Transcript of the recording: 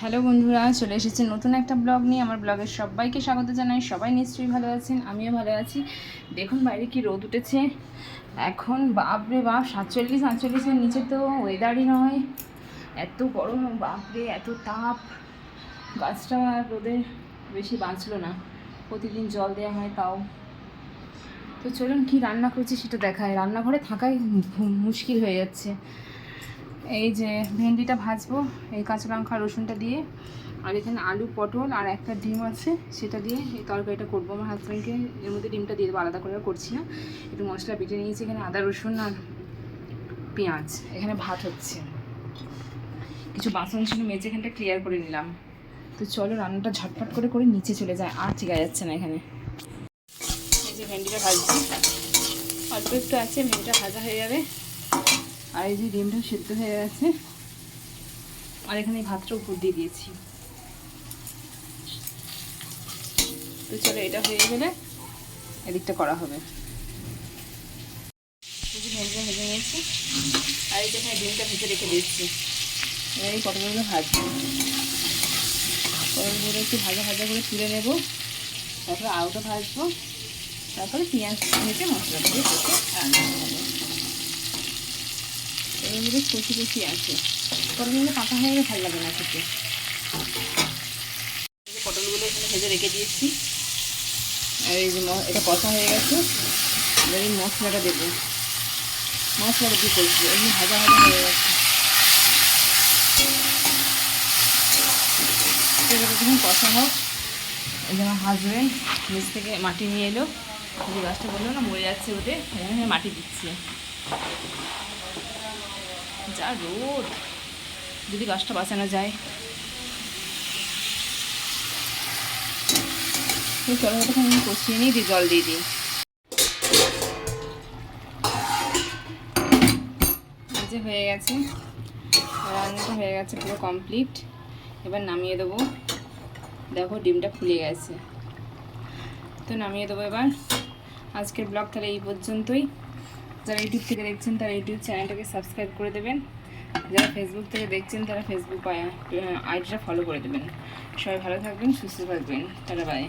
Hello বন্ধুরা, চলে এসেছি নতুন একটা ব্লগ নিয়ে। আমার ব্লগের সবাইকে স্বাগত জানাই। সবাই নিশ্চয়ই ভালো আছেন, আমিও ভালো আছি। দেখুন, বাইরে কি রোদ উঠেছে। এখন বাপরে বাপ, সাতচল্লিশ, আটচল্লিশের নিচে তো ওয়েদারই নয়। এত গরম, বাপরে, এত তাপ। গাছটা রোদে বেশি বাঁচলো না। প্রতিদিন জল দেওয়া হয় তাও। তো চলুন, কি রান্না করছি সেটা দেখায় রান্নাঘরে থাকাই মুশকিল হয়ে যাচ্ছে। এই যে ভেন্ডিটা ভাজবো, এই কাঁচা লঙ্কা, রসুনটা দিয়ে, আর এখানে আলু, পটল, আর একটা ডিম আছে, সেটা দিয়ে এই তরকারিটা করব। আমার হাজব্যান্ডকে এর মধ্যে ডিমটা দিয়ে দেবো, আলাদা করে করছি না। একটু মশলা বেটে নিয়েছি, এখানে আদা, রসুন, আর পেঁয়াজ। এখানে ভাত হচ্ছে। কিছু বাসন ছিল, মেজে এখানটা ক্লিয়ার করে নিলাম। তো চলো, রান্নাটা ঝটপট করে করে নিচে চলে যায়, আর ঠিক যাচ্ছে না এখানে। এই যে ভেন্ডিটা ভাজছি। অল্প একটু আছে, ভেন্ডিটা ভাজা হয়ে যাবে। আর এই যে ডিমটা সেদ্ধ হয়ে গেছে, আর এখানে ভাতটা উপর দিয়ে দিয়েছি। তো চলো, এটা হয়ে গেলে এদিকটা করা হবে। ভেজে ভেজে নিয়েছি, আর এই যে এখানে ডিমটা ভেজে রেখে দিয়েছি। এবার এই পটলগুলো ভাজবো। পটলগুলো একটু ভাজা ভাজা করে তুলে নেব। তারপরে আলুটা ভাজবো। তারপরে পেঁয়াজ ভেজে মশলা দিয়ে রান্না করব এগুলো কচি কচি আছে। পটলগুলো পাকা হয়ে গেলে ভালো লাগে না খেতে। পটলগুলো এখানে ভেজে রেখে দিয়েছি। আর এই যে এটা কষা হয়ে গেছে। এবার এই মশলাটা দেবো। মশলাটা দিয়ে করছি এমনি ভাজা ভাজা হয়ে গেছে। এবার যখন কষা হোক, এই হাজব্যান্ড নিচ থেকে মাটি নিয়ে এলো। যে গাছটা বলল না, মরে যাচ্ছে ওদের মাটি দিচ্ছে। যা রোদ। যদি গাছটা বাঁচানো যায়। তখন কষিয়ে নিই, দিয়ে জল দিয়ে দিই। যে হয়ে গেছে। রান্নাটা হয়ে গেছে পুরো কমপ্লিট এবার নামিয়ে দেবো। দেখো ডিমটা ফুলে গেছে। তো নামিয়ে দেবো এবার। আজকের ব্লগ তাহলে এই পর্যন্তই। যারা ইউটিউব থেকে দেখছেন, তারা ইউটিউব চ্যানেলটাকে সাবস্ক্রাইব করে দেবেন। যারা ফেসবুক থেকে দেখছেন, তারা ফেসবুক আইডিটা ফলো করে দেবেন। সবাই ভালো থাকবেন, সুস্থ থাকবেন। তারা বাই